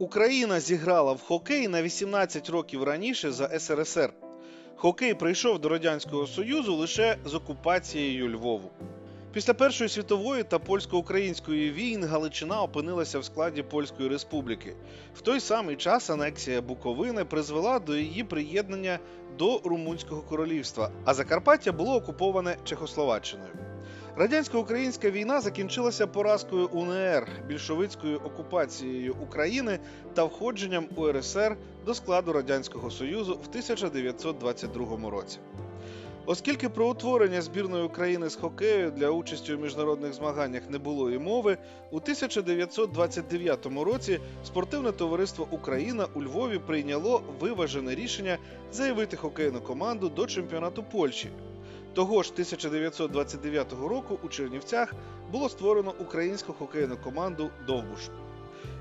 Україна зіграла в хокей на 18 років раніше за СРСР. Хокей прийшов до Радянського Союзу лише з окупацією Львову. Після Першої світової та польсько-української війн Галичина опинилася в складі Польської республіки. В той самий час анексія Буковини призвела до її приєднання до Румунського королівства, а Закарпаття було окуповане Чехословаччиною. Радянсько-українська війна закінчилася поразкою УНР, більшовицькою окупацією України та входженням УРСР до складу Радянського Союзу в 1922 році. Оскільки про утворення збірної України з хокею для участі у міжнародних змаганнях не було і мови, у 1929 році спортивне товариство Україна у Львові прийняло виважене рішення заявити хокейну команду до чемпіонату Польщі. Того ж 1929 року у Чернівцях було створено українську хокейну команду Довбуш.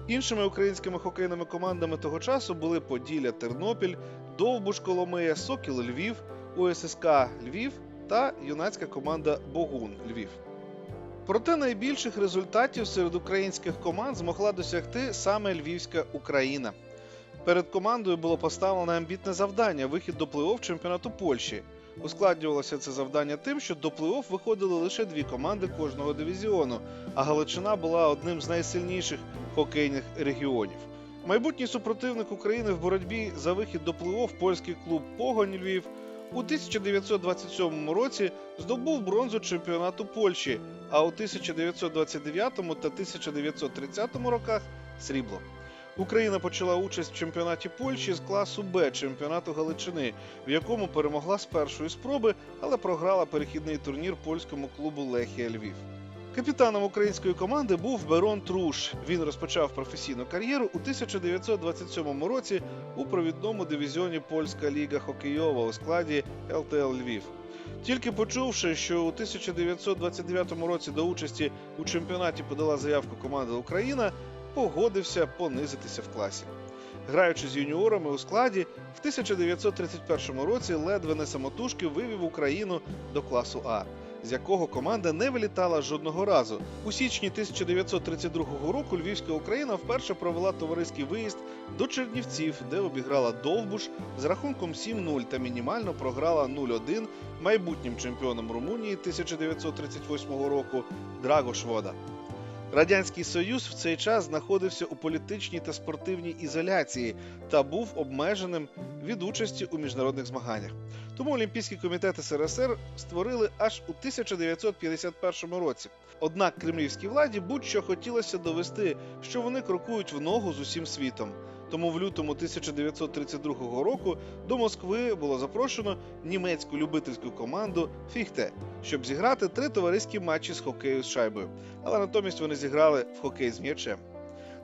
Іншими українськими хокейними командами того часу були Поділля Тернопіль, Довбуш Коломия, Сокіл Львів, УССК Львів та юнацька команда Богун Львів. Проте найбільших результатів серед українських команд змогла досягти саме Львівська Україна. Перед командою було поставлено амбітне завдання вихід до плей-офф чемпіонату Польщі. Ускладнювалося це завдання тим, що до плей-офф виходили лише дві команди кожного дивізіону, а Галичина була одним з найсильніших хокейних регіонів. Майбутній супротивник України в боротьбі за вихід до плей-офф польський клуб Погонь Львів у 1927 році здобув бронзу чемпіонату Польщі, а у 1929 та 1930 роках срібло. Україна почала участь в чемпіонаті Польщі з класу Б чемпіонату Галичини, в якому перемогла з першої спроби, але програла перехідний турнір польському клубу Лехія Львів. Капітаном української команди був Берон Труш. Він розпочав професійну кар'єру у 1927 році у провідному дивізіоні Польська ліга хокейова у складі ЛТЛ Львів. Тільки почувши, що у 1929 році до участі у чемпіонаті подала заявку команда Україна, погодився понизитися в класі. Граючи з юніорами у складі, в 1931 році ледве не самотужки вивів Україну до класу А, з якого команда не вилітала жодного разу. У січні 1932 року Львівська Україна вперше провела товариський виїзд до Чернівців, де обіграла Довбуш з рахунком 7-0 та мінімально програла 0-1 майбутнім чемпіоном Румунії 1938 року Драгош Вода. Радянський Союз в цей час знаходився у політичній та спортивній ізоляції та був обмеженим від участі у міжнародних змаганнях. Тому Олімпійський комітет СРСР створили аж у 1951 році. Однак кремлівській владі будь-що хотілося довести, що вони крокують в ногу з усім світом. Тому в лютому 1932 року до Москви було запрошено німецьку любительську команду Фіхте, щоб зіграти три товариські матчі з хокею з шайбою. Але натомість вони зіграли в хокей з м'ячем.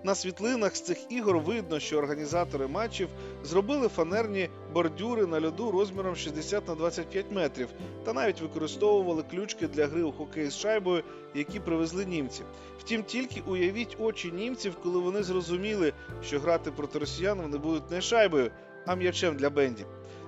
На світлинах з цих ігор видно, що організатори матчів зробили фанерні бордюри на льоду розміром 60 на 25 метрів та навіть використовували ключки для гри у хокей з шайбою, які привезли німці. Втім, тільки уявіть очі німців, коли вони зрозуміли, що грати проти росіян вони будуть не шайбою, а м'ячем для бендів.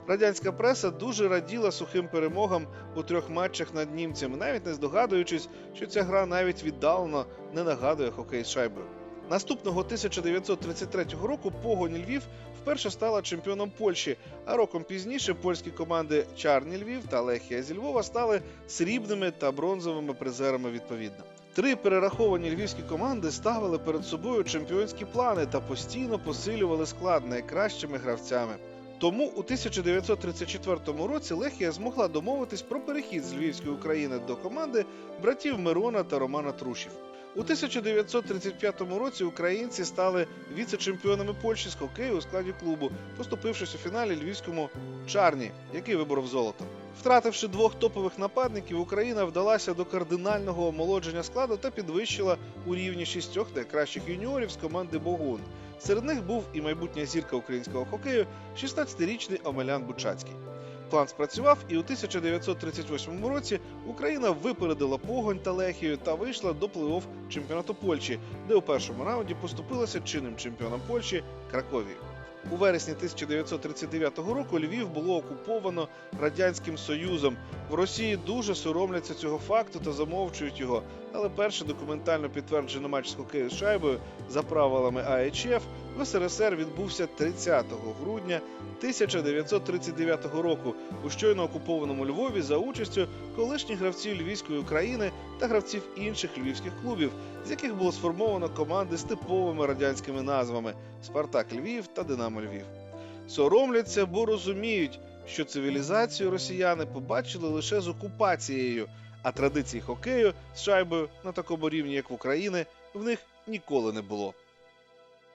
Радянська преса дуже раділа сухим перемогам у трьох матчах над німцями, навіть не здогадуючись, що ця гра навіть віддалено не нагадує хокей з шайбою. Наступного 1933 року Погонь Львів вперше стала чемпіоном Польщі, а роком пізніше польські команди Чарні Львів та Лехія зі Львова стали срібними та бронзовими призерами відповідно. Три перераховані львівські команди ставили перед собою чемпіонські плани та постійно посилювали склад найкращими гравцями. Тому у 1934 році Лехія змогла домовитись про перехід з Львівської України до команди братів Мирона та Романа Трушів. У 1935 році українці стали віце-чемпіонами Польщі з хокею у складі клубу, поступившись у фіналі львівському Чарні, який виборов золото. Втративши двох топових нападників, Україна вдалася до кардинального омолодження складу та підвищила у рівні шістьох найкращих юніорів з команди Богун. Серед них був і майбутня зірка українського хокею, 16-річний Омелян Бучацький. План спрацював, і у 1938 році Україна випередила погонь та Лехію та вийшла до плей-офф чемпіонату Польщі, де у першому раунді поступилася чинним чемпіоном Польщі Кракові. У вересні 1939 року Львів було окуповано радянським союзом. В Росії дуже соромляться цього факту та замовчують його, але перший документально підтверджений матч з хокею з шайбою за правилами АЕЧФ в СРСР відбувся 30 грудня 1939 року у щойно окупованому Львові за участю колишніх гравців Львівської України та гравців інших львівських клубів, з яких було сформовано команди з типовими радянськими назвами Спартак Львів та Динамо Львів. Соромляться, бо розуміють, що цивілізацію росіяни побачили лише з окупацією, а традицій хокею з шайбою на такому рівні, як в Україні, в них ніколи не було.